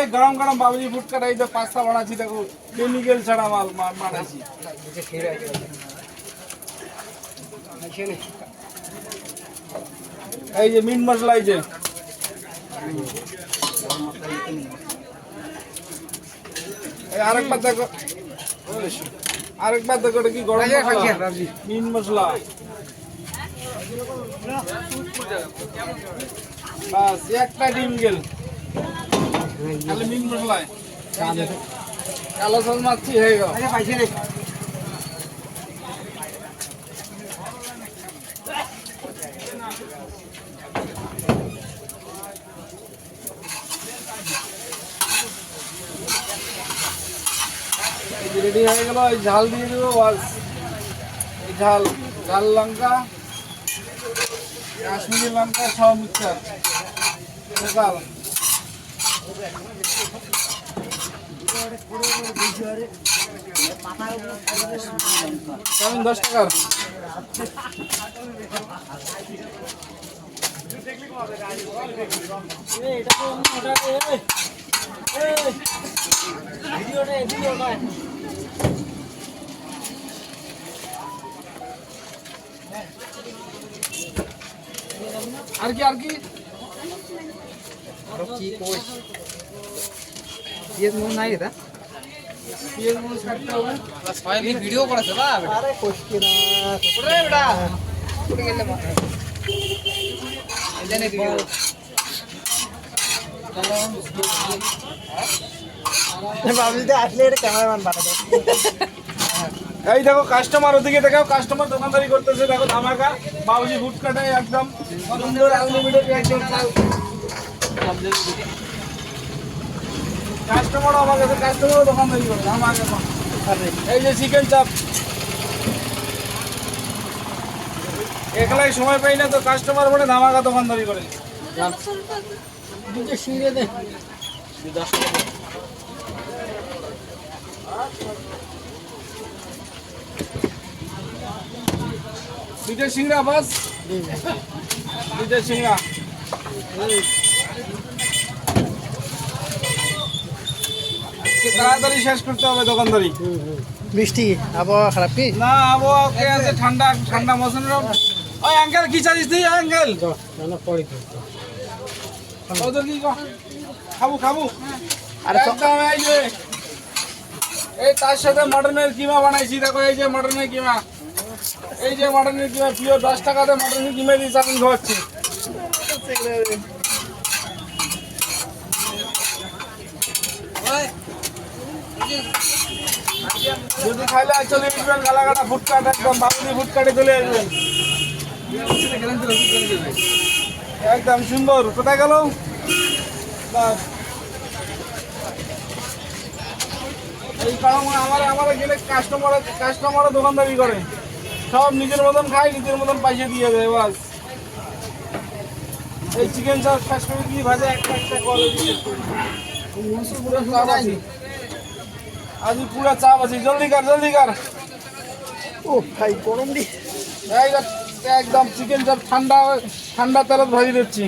এই গরম গরম বাবুজি ফুটকাটা এই যে পাস্তা বানাচ্ছি দেখো কেমিক্যাল ছাড়া মাল বানাইছি এই যে মিট মশলা এই যে। আরেকবার দেখো। আরেকবার দেখো কি গরম মিট মশলা। বাস একটা ডিম গেল। হয়ে রেডি হয়ে গেল, এই ঝাল দিয়ে দেবো বাস। এই ঝাল ঝাল লঙ্কা, কাশ্মীরি লঙ্কা সব মিক্সার। কেমন দশ টাকার? আর কি আর কি? পেঁয়াজ মন নাই এটা পেঁয়াজ মরিচ কাটতে হবে সবাই ভিডিও করেছে বা আরে কষ্ট না ওরে বেটা উঠে গেলে মা এই দেখো কাস্টমার ওদিকে দেখাও কাস্টমার দোকানদারি করতেছে, দেখো ধামাকা। বাবুজি কাটে একদম একদম। কাস্টমার আমার কাছে কাস্টমারও দোকানদারি করে এখন। এই যে চিকেন চাপ একলাই সময় পাই না তো কাস্টমার বলে ধামাকা দোকানদারি করে। দুইটা সিংড়া বাস। দুইটা সিংড়া। তাড়াতাড়ি শেষ করতে হবে দোকানদারি। বৃষ্টি আবহাওয়া খারাপ কি? না আবহাওয়া কে আছে ঠান্ডা ঠান্ডা মৌসুমের ওই আঙ্কেল কি চাইছিস তুই আঙ্কেল খাব খাব। আরে একদম এই যে এই তার সাথে মটনের কিমা বানাইছি দেখো এই যে মটনের কিমা। এই যে মটনের কিমা প্রিয় দশ টাকাতে মটনের কিমা দিয়ে চাটনি খাওয়াচ্ছি। যদি খাইলে চলে আসবেন গালাগাটা ফুটকাট একদম বাবুদি ফুটকাটে চলে আসবেন। একদম সুন্দর। কোথায় গেল। এই কারণ আমার আমার গেলে কাস্টমার দোকানদারি করে। সব নিজের মতন খায় নিজের মতন পয়সা দিয়ে দেয় এই চিকেন চাপ ভাজা একটা একটা আছে। আজ পুরো চাপ আছে জলদি কর জলদি কর ও ভাই গরম দি। একদম চিকেন চাপ ঠান্ডা ঠান্ডা তেলত ভাজি দিচ্ছি।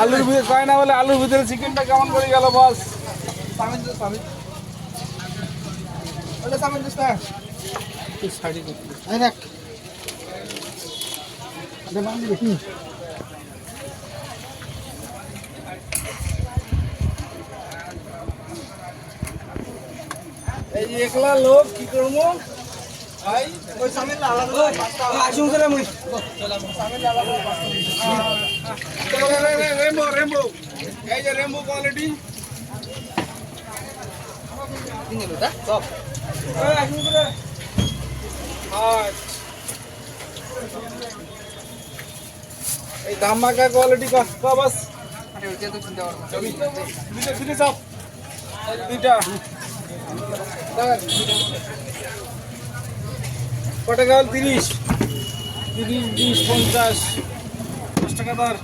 আলুর ভিতরে কয় না বলে আলুর ভিতরে চিকেনটা কেমন করে গেল বস। এই যে একলা লোক কি করব? ভাই ওই সামনে আসুন করে মুই রেমবো রেমবো এই যে রেমবো কোয়ালিটি আসুন করে এই ধামাকা কোয়ালিটি বাস। দুইটা চাপ। দুইটা। কত টাকা হল তিরিশ। তিরিশ বিশ পঞ্চাশ। দশ টাকা দর।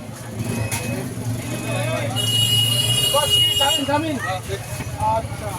আচ্ছা।